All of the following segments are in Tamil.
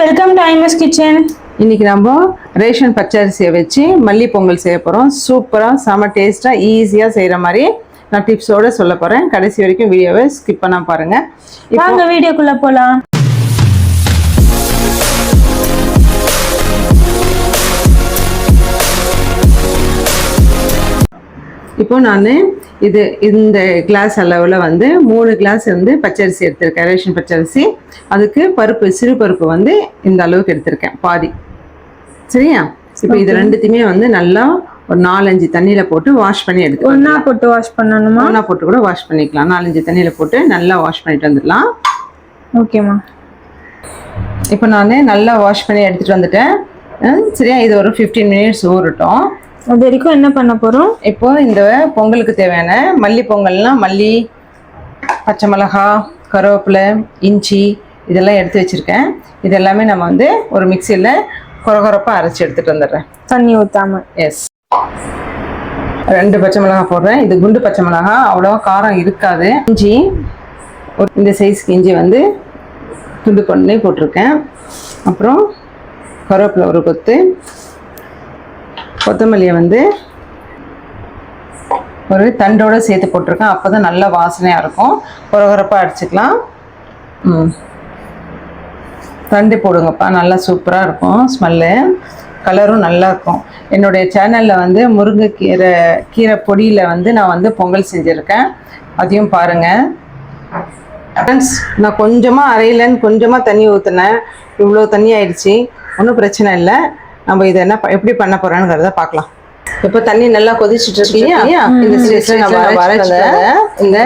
வெல்கம் டு ஐமஸ் கிச்சன் இன்னைக்கு நம்ம ரேஷன் பச்சரிசியை வச்சு மல்லி பொங்கல் செய்ய போகிறோம் சூப்பராக செம டேஸ்ட்டாக ஈஸியாக செய்கிற மாதிரி நான் டிப்ஸோட சொல்ல போகிறேன் கடைசி வரைக்கும் வீடியோவை ஸ்கிப் பண்ணாம பாருங்கள் வாங்க வீடியோக்குள்ள போலாம். இப்போ நான் இது இந்த கிளாஸ் அளவில் வந்து மூணு கிளாஸ் வந்து பச்சரிசி எடுத்திருக்கேன். ரேஷன் பச்சரிசி. அதுக்கு பருப்பு சிறு பருப்பு வந்து இந்த அளவுக்கு எடுத்திருக்கேன் பாதி. சரியா? இப்போ இது ரெண்டுத்தையுமே வந்து நல்லா ஒரு நாலஞ்சு தண்ணியில் போட்டு வாஷ் பண்ணி எடுத்து ஒன்னா போட்டு வாஷ் பண்ணணுமா? ஒன்றா போட்டு கூட வாஷ் பண்ணிக்கலாம். நாலஞ்சு தண்ணியில் போட்டு நல்லா வாஷ் பண்ணிட்டு வந்துடலாம். ஓகேம்மா இப்போ நான் நல்லா வாஷ் பண்ணி எடுத்துகிட்டு வந்துட்டேன். சரியா? இது ஒரு ஃபிஃப்டீன் மினிட்ஸ் ஊறட்டும். அது வரைக்கும் என்ன பண்ண போறோம்? இப்போ இந்த பொங்கலுக்கு தேவையான மல்லி பொங்கல்னா மல்லி பச்சை மிளகா கருவேப்பிலை இஞ்சி இதெல்லாம் எடுத்து வச்சுருக்கேன். இது எல்லாமே நம்ம வந்து ஒரு மிக்சியில் கொரகொரப்பாக அரைச்சி எடுத்துகிட்டு வந்துடுறேன். தண்ணி ஊத்தாம. எஸ் ரெண்டு பச்சை மிளகா போடுறேன். இது குண்டு பச்சை மிளகா. அவ்வளோவா காரம் இருக்காது. இஞ்சி ஒரு இந்த சைஸ்க்கு இஞ்சி வந்து துண்டு பண்ணி போட்டிருக்கேன். அப்புறம் கருவேப்பிலை ஒரு கொத்து. கொத்தமல்லியை வந்து ஒரு தண்டோடு சேர்த்து போட்டிருக்கேன். அப்போ தான் நல்ல வாசனையாக இருக்கும். கொரகொரப்பாக அடிச்சுக்கலாம். ம். தண்டு போடுங்கப்பா. நல்லா சூப்பராக இருக்கும் ஸ்மெல்லு. கலரும் நல்லா இருக்கும். என்னுடைய சேனலில் வந்து முருங்கைக்கீரை கீரை பொடியில் வந்து நான் வந்து பொங்கல் செஞ்சுருக்கேன். அதையும் பாருங்கள் ஃப்ரெண்ட்ஸ் நான் கொஞ்சமாக அரையிலன்னு கொஞ்சமாக தண்ணி ஊற்றினேன் இவ்வளோ தண்ணி ஆயிடுச்சு. ஒன்றும் பிரச்சனை இல்லை. நம்ம இதை என்ன எப்படி பண்ண போகிறோங்கிறத பார்க்கலாம். இப்போ தண்ணி நல்லா கொதிச்சுட்டு இருக்கு இல்லையா இந்த ஸ்டேஜில் நம்ம அரைச்சிட்டு இந்த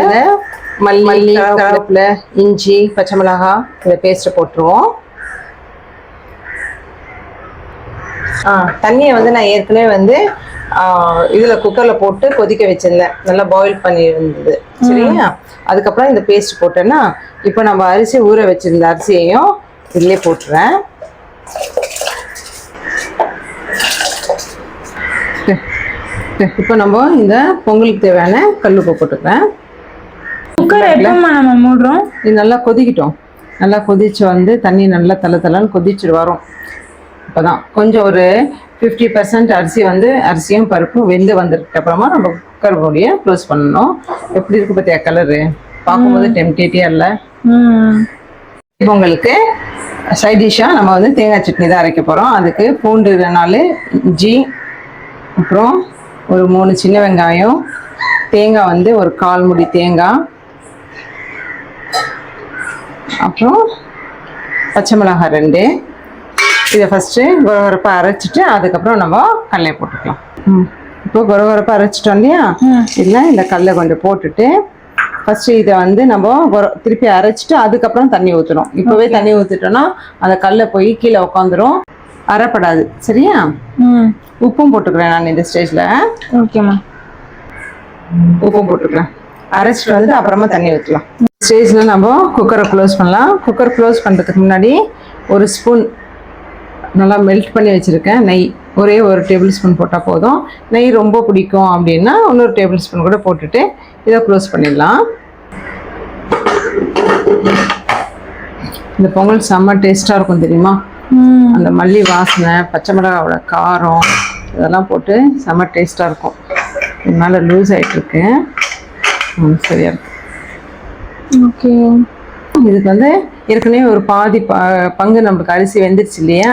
மல்லி கருவேப்பிலை இஞ்சி பச்சை மிளகாய் இந்த பேஸ்ட்டை போட்டுருவோம். தண்ணியை வந்து நான் ஏற்கனவே வந்து இதில் குக்கரில் போட்டு கொதிக்க வச்சிருந்தேன். நல்லா பாயில் பண்ணி இருந்தது சரிங்களா அதுக்கப்புறம் இந்த பேஸ்ட் போட்டேன்னா இப்போ நம்ம அரிசி ஊற வச்சிருந்த அரிசியையும் இதிலே போட்டுறேன் இப்போ நம்ம இந்த பொங்கலுக்கு தேவையான கல்லுப்பு போட்டுக்கிறேன் குக்கர் எப்பமா நம்ம மூடுறோம்? இது நல்லா கொதிக்கிட்டோம். நல்லா கொதிச்சு வந்து தண்ணி நல்லா தலை தலைன்னு கொதிச்சுட்டு வரும். இப்போதான் கொஞ்சம் ஒரு ஃபிஃப்டி பர்சன்ட் அரிசி வந்து அரிசியும் பருப்பும் வெந்து வந்ததுக்கு அப்புறமா நம்ம குக்கர் மூடியை க்ளோஸ் பண்ணணும். எப்படி இருக்கு பார்த்தியா கலரு பார்க்கும்போது டெம்டேட்டியாக இல்லை? பொங்கலுக்கு சைட் டிஷ்ஷாக நம்ம வந்து தேங்காய் சட்னி தான் அரைக்க போகிறோம் அதுக்கு பூண்டு நாலு இஞ்சி அப்புறம் ஒரு மூணு சின்ன வெங்காயம் தேங்காய் வந்து ஒரு கால் முடி தேங்காய். அப்புறம் பச்சை மிளகாய் ரெண்டு. இதை ஃபஸ்ட்டு கொரகொரப்பாக அரைச்சிட்டு அதுக்கப்புறம் நம்ம கடலையை போட்டுக்கலாம். ம். இப்போ கொரகொரப்பாக அரைச்சிட்டோம் இல்லையா? இதில் இந்த கடலை கொஞ்சம் போட்டுட்டு ஃபஸ்ட்டு இதை வந்து நம்ம திருப்பி அரைச்சிட்டு அதுக்கப்புறம் தண்ணி ஊற்றணும் இப்போவே தண்ணி ஊற்றிட்டோன்னா அந்த கடலை போய் கீழே உட்காந்துரும் அரைப்படாது. சரியா? உப்பும் போட்டுக்கிறேன் நான் இந்த ஸ்டேஜில். ஓகேம்மா உப்பும் போட்டுக்கிறேன். அரைச்சிட்டு வந்து அப்புறமா தண்ணி ஊற்றலாம் ஸ்டேஜில் நம்ம குக்கரை க்ளோஸ் பண்ணலாம். குக்கர் க்ளோஸ் பண்ணுறதுக்கு முன்னாடி ஒரு ஸ்பூன் நல்லா மெல்ட் பண்ணி வச்சுருக்கேன். நெய். ஒரே ஒரு டேபிள் ஸ்பூன் போட்டால் போதும். நெய் ரொம்ப பிடிக்கும் அப்படின்னா இன்னொரு டேபிள் ஸ்பூன் கூட போட்டுட்டு இதை க்ளோஸ் பண்ணிடலாம். இந்த பொங்கல் செம்ம டேஸ்ட்டாக இருக்கும் தெரியுமா? அந்த மல்லி வாசனை பச்சை மிளகாவோட காரம் இதெல்லாம் போட்டு செம்ம டேஸ்ட்டாக இருக்கும். இது மேலே லூஸ் ஆகிட்டுருக்கு ம் சரியா இருக்கு. ஓகே. இதுக்கு வந்து ஏற்கனவே ஒரு பாதி ப பங்கு நம்மளுக்கு அரிசி வெந்துருச்சு இல்லையா?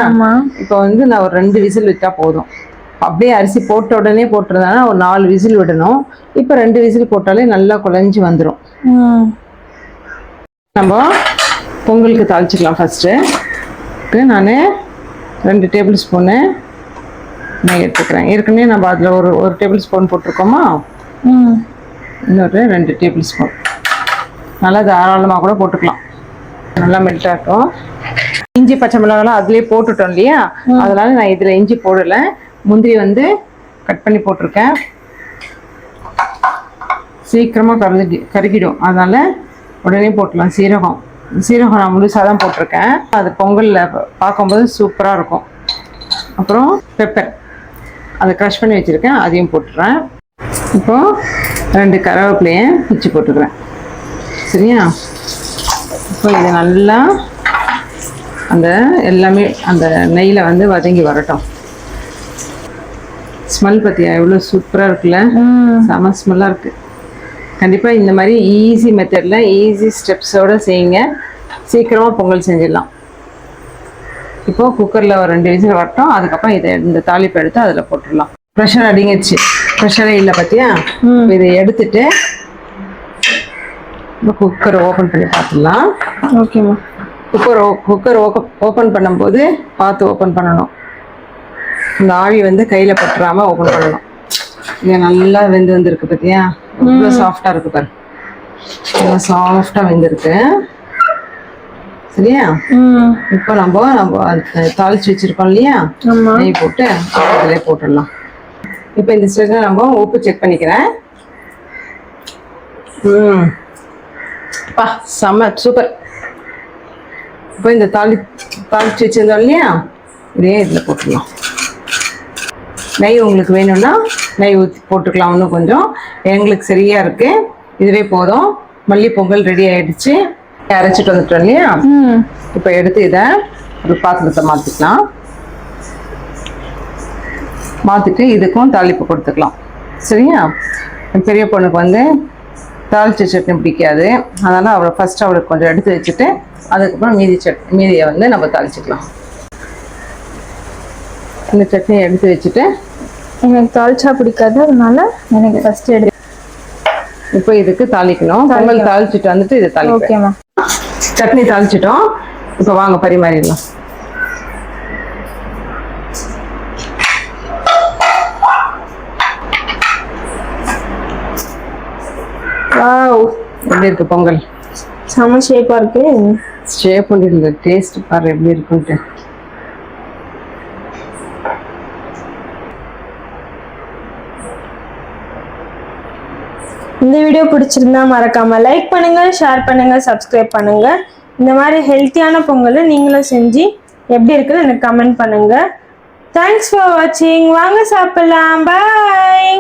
இப்போ வந்து நான் ஒரு ரெண்டு விசில் விட்டால் போதும். அப்படியே அரிசி போட்ட உடனே போட்டிருந்தாங்கன்னா ஒரு நாலு விசில் விடணும். இப்போ ரெண்டு விசில் போட்டாலே நல்லா குழஞ்சி வந்துடும் நம்ம பொங்கலுக்கு தாளிச்சிக்கலாம் ஃபஸ்ட்டு நான் ரெண்டு டேபிள் ஸ்பூனு நெய் எடுத்துக்கிறேன். ஏற்கனவே நம்ம அதில் ஒரு ஒரு டேபிள் ஸ்பூன் போட்டிருக்கோமா இன்னொரு ரெண்டு டேபிள் ஸ்பூன் நல்லா தாராளமாக கூட போட்டுக்கலாம். நல்லா மெல்ட் ஆகட்டும் இஞ்சி பச்சை மிளகாலாம் அதுலேயே போட்டுட்டோம் இல்லையா? அதனால நான் இதில் இஞ்சி போடலை. முந்திரி வந்து கட் பண்ணி போட்டிருக்கேன். சீக்கிரமாக கருதி கருகிடும். அதனால உடனே போட்டுடலாம் சீரகம். சீரகம் நான் முழுசாக தான் போட்டிருக்கேன். அது பொங்கலில் பார்க்கும்போது சூப்பராக இருக்கும். அப்புறம் பெப்பர் அதை க்ரஷ் பண்ணி வச்சுருக்கேன். அதையும் போட்டுறேன். இப்போ ரெண்டு கருவேப்பிலையை பிச்சு போட்டுக்கிறேன். சரியா? இப்போ இதை நல்லா அந்த எல்லாமே அந்த நெய்யில் வந்து வதங்கி வரட்டும். ஸ்மெல் பார்த்தியா எவ்வளோ சூப்பராக இருக்குல்ல? செம ஸ்மெல்லாக இருக்குது கண்டிப்பாக இந்த மாதிரி ஈஸி மெத்தடில் ஈஸி ஸ்டெப்ஸோடு செய்யுங்க. சீக்கிரமாக பொங்கல் செஞ்சிடலாம். இப்போ குக்கரில் ஒரு ரெண்டு விசில் வரட்டும். அதுக்கப்புறம் இதை இந்த தாளிப்பு எடுத்து அதில் போட்டுடலாம். ப்ரெஷர் அடிங்கிடுச்சு. ப்ரெஷரே இல்லை பார்த்தியா இதை எடுத்துட்டு இப்போ குக்கரை ஓப்பன் பண்ணி பார்த்துடலாம். ஓகேம்மா குக்கர் குக்கர் ஓப்பன் பண்ணும்போது பார்த்து ஓப்பன் பண்ணணும். இந்த ஆவி வந்து கையில் பட்டுறாம ஓப்பன் பண்ணணும். இது நல்லா வெந்து வந்திருக்கு பார்த்தியா ரொம்ப சாஃப்டாக இருக்கு பாரு. நல்லா சாஃப்டாக வெந்திருக்கு. சரியா ம். இப்போ நம்ம நம்ம தாளிச்சு வச்சிருக்கோம் இல்லையா? நெய் போட்டு அதிலே போட்டுடலாம். இப்போ இந்த ஸ்டேஜில் நம்ம உப்பு செக் பண்ணிக்கிறேன். ம். பா செம்ம சூப்பர் இப்போ இந்த தாளி தாளிச்சு வச்சிருந்தோம் இல்லையா? இதே இதில் போட்டுடலாம். நெய் உங்களுக்கு வேணும்னா நெய் ஊற்றி போட்டுக்கலாம் இன்னும் கொஞ்சம். எங்களுக்கு சரியாக இருக்கு. இதுவே போதும். மல்லி பொங்கல் ரெடி ஆயிடுச்சு. அரைச்சிட்டு வந்துட்டோம் இல்லையா? இப்போ எடுத்து இதை ஒரு பாத்திரத்தை மாற்றிக்கலாம் மாற்றிட்டு இதுக்கும் தாளிப்பு கொடுத்துக்கலாம். சரியா? பெரிய பொண்ணுக்கு வந்து தாளிச்ச சட்னி பிடிக்காது. அதனால் அவளை ஃபஸ்ட்டு அவளுக்கு கொஞ்சம் எடுத்து வச்சுட்டு அதுக்கப்புறம் மீதி சட் மீதியை வந்து நம்ம தாளிச்சுக்கலாம். இந்த சட்னியை எடுத்து வச்சுட்டு எனக்கு தாளிச்சா பிடிக்காது. அதனால எனக்கு ஃபர்ஸ்ட் எடு இப்போ இதுக்கு தாளிக்கணும். பொங்கல் தாளிச்சிட்டு வந்துட்டு இதை தாளிப்பேன். ஓகேம்மா சட்னி தாளிச்சிட்டோம். இப்போ வாங்க பரிமாறிடலாம். எப்படி இருக்கு பொங்கல்? செம ஷேப்பா இருக்கு. ஷேப் பண்ணிருந்த டேஸ்ட் பாரு எப்படி இருக்குன்ட்டு. இந்த வீடியோ பிடிச்சிருந்தா மறக்காமல் லைக் பண்ணுங்கள் ஷேர் பண்ணுங்கள் சப்ஸ்கிரைப் பண்ணுங்கள் இந்த மாதிரி ஹெல்த்தியான பொங்கலை நீங்களும் செஞ்சு எப்படி இருக்குன்னு எனக்கு கமெண்ட் பண்ணுங்கள் தேங்க்ஸ் ஃபார் வாட்சிங் வாங்க சாப்பிடலாம். பாய்